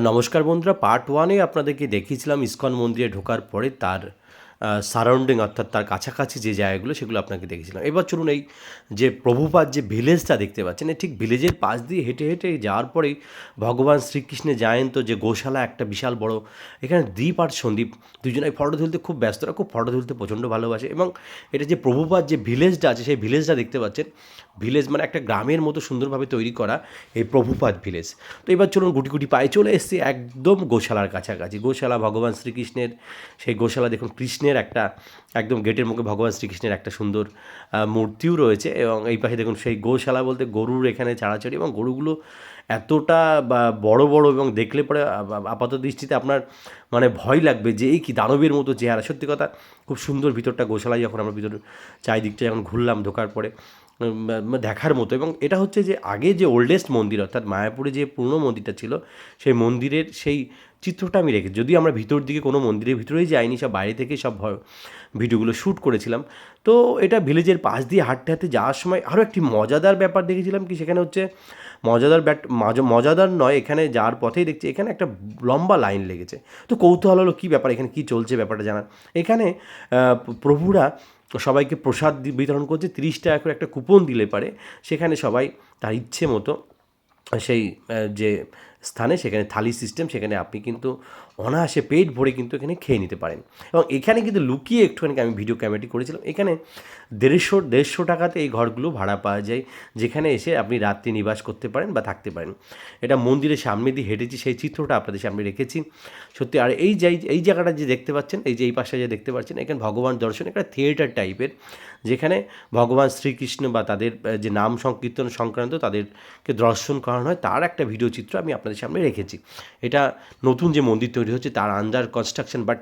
নমস্কার বন্ধুরা পার্ট ওয়ানে আপনাদেরকে দেখিয়েছিলাম ইস্কন মন্দিরে ঢোকার পরে তার সারাউন্ডিং অর্থাৎ তার কাছাকাছি যে জায়গাগুলো, সেগুলো আপনাকে দেখেছিলাম। এবার চলুন এই যে প্রভুপাত যে ভিলেজটা দেখতে পাচ্ছেন এই ঠিক ভিলেজের পাশ দিয়ে হেঁটে হেঁটে যাওয়ার পরেই ভগবান শ্রীকৃষ্ণের জায়ন্ত যে গোশালা, একটা বিশাল বড়, এখানে দ্বীপ আর সন্দীপ দুজনে ফটো তুলতে খুব ব্যস্তরা খুব ফটো তুলতে প্রচণ্ড ভালোবাসে এবং এটা যে প্রভুপাত যে ভিলেজটা আছে, সেই ভিলেজটা দেখতে পাচ্ছেন। ভিলেজ মানে একটা গ্রামের মতো সুন্দরভাবে তৈরি করা এই প্রভুপাদ ভিলেজ তো এবার চলুন গুটি গুটি পায়ে চলে এসেছি একদম গোশালার কাছাকাছি। গোশালা ভগবান শ্রীকৃষ্ণের, সেই গোশালা দেখুন কৃষ্ণের একটা, একদম গেটের মুখে ভগবান শ্রীকৃষ্ণের একটা সুন্দর মূর্তিও রয়েছে এবং এই পাশে দেখুন সেই গোশালা বলতে গরুর এখানে চাড়াচাড়ি এবং গরুগুলো এতটা, বা, বড় বড় এবং দেখলে পরে আপাত দৃষ্টিতে আপনার মানে ভয় লাগবে যে এই কি দানবের মতো চেহারা। সত্যি কথা, খুব সুন্দর ভিতরটা গোশালায় যখন আমরা ভিতর চারিদিকটা যখন ঘুরলাম ঢোকার পরে দেখার মতো। এবং এটা হচ্ছে যে আগে যে ওল্ডেস্ট মন্দির, অর্থাৎ মায়াপুরে যে পুরনো মন্দিরটা ছিল, সেই মন্দিরের সেই চিত্রটা আমি রেখে যদি আমরা ভিতর দিকে কোনো মন্দিরের ভিতরেই যাইনি, সব বাইরে থেকে সব ভিডিওগুলো শ্যুট করেছিলাম। তো এটা ভিলেজের পাশ দিয়ে হাঁটতে হাঁটতে যাওয়ার সময় আরও একটি মজাদার ব্যাপার দেখেছিলাম কি, সেখানে হচ্ছে মজাদার ব্যাট, মজা- মজাদার নয়, এখানে যাওয়ার পথেই দেখছি এখানে একটা লম্বা লাইন লেগেছে। তো কৌতূহল হলো কী ব্যাপার, এখানে কী চলছে ব্যাপারটা জানার। এখানে প্রভুরা সবাইকে প্রসাদ বিতরণ করছে তিরিশ টাকা করে একটা কুপন দিলে পারে। সেখানে সবাই তার ইচ্ছে মতো সেই যে স্থানে সেখানে থালি সিস্টেম সেখানে আপনি কিন্তু অনায়াসে পেট ভরে কিন্তু এখানে খেয়ে নিতে পারেন। এবং এখানে কিন্তু লুকিয়ে একটুখানি আমি ভিডিও ক্যামেরাটি করেছিলাম। এখানে দেড়শো দেড়শো টাকাতে এই ঘরগুলো ভাড়া পাওয়া যায়, যেখানে এসে আপনি রাত্রি নিবাস করতে পারেন বা থাকতে পারেন। এটা মন্দিরের সামনে দিয়ে হেঁটেছি, সেই চিত্রটা আপনাদের সামনে রেখেছি। সত্যি, আর এই যে, এই জায়গাটা যে দেখতে পাচ্ছেন, এই যে, এই পাশে যে দেখতে পাচ্ছেন, এখানে ভগবান দর্শন, একটা থিয়েটার টাইপের যেখানে ভগবান শ্রীকৃষ্ণ বা তাদের যে নাম সংকীর্তন সংক্রান্ত তাদেরকে দর্শন করানো হয়। তার একটা ভিডিও চিত্র আমি আপনাদের সামনে রেখেছি। এটা নতুন যে মন্দির তৈরি হচ্ছে তার আন্ডার কনস্ট্রাকশন বাট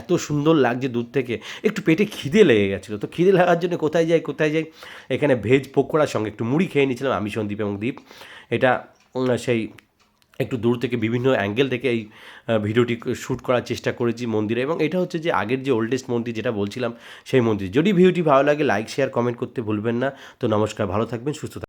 এত সুন্দর লাগছে দূর থেকে। একটু পেটে খিদে লেগে গেছিল। তো খিদে লাগার জন্য কোথায় যাই কোথায় যাই? এখানে ভেজ পকোড়ার সঙ্গে একটু মুড়ি খেয়ে নিয়েছিলাম, আমি, সন্দীপ এবং দীপ। এটা সেই একটু দূর থেকে বিভিন্ন অ্যাঙ্গেল থেকে এই ভিডিওটি শ্যুট করার চেষ্টা করেছি মন্দিরে। এবং এটা হচ্ছে যে আগের যে ওল্ডেস্ট মন্দির যেটা বলছিলাম, সেই মন্দির। যদি ভিডিওটি ভালো লাগে লাইক শেয়ার কমেন্ট করতে ভুলবেন না। তো নমস্কার, ভালো থাকবেন, সুস্থ থাকবেন।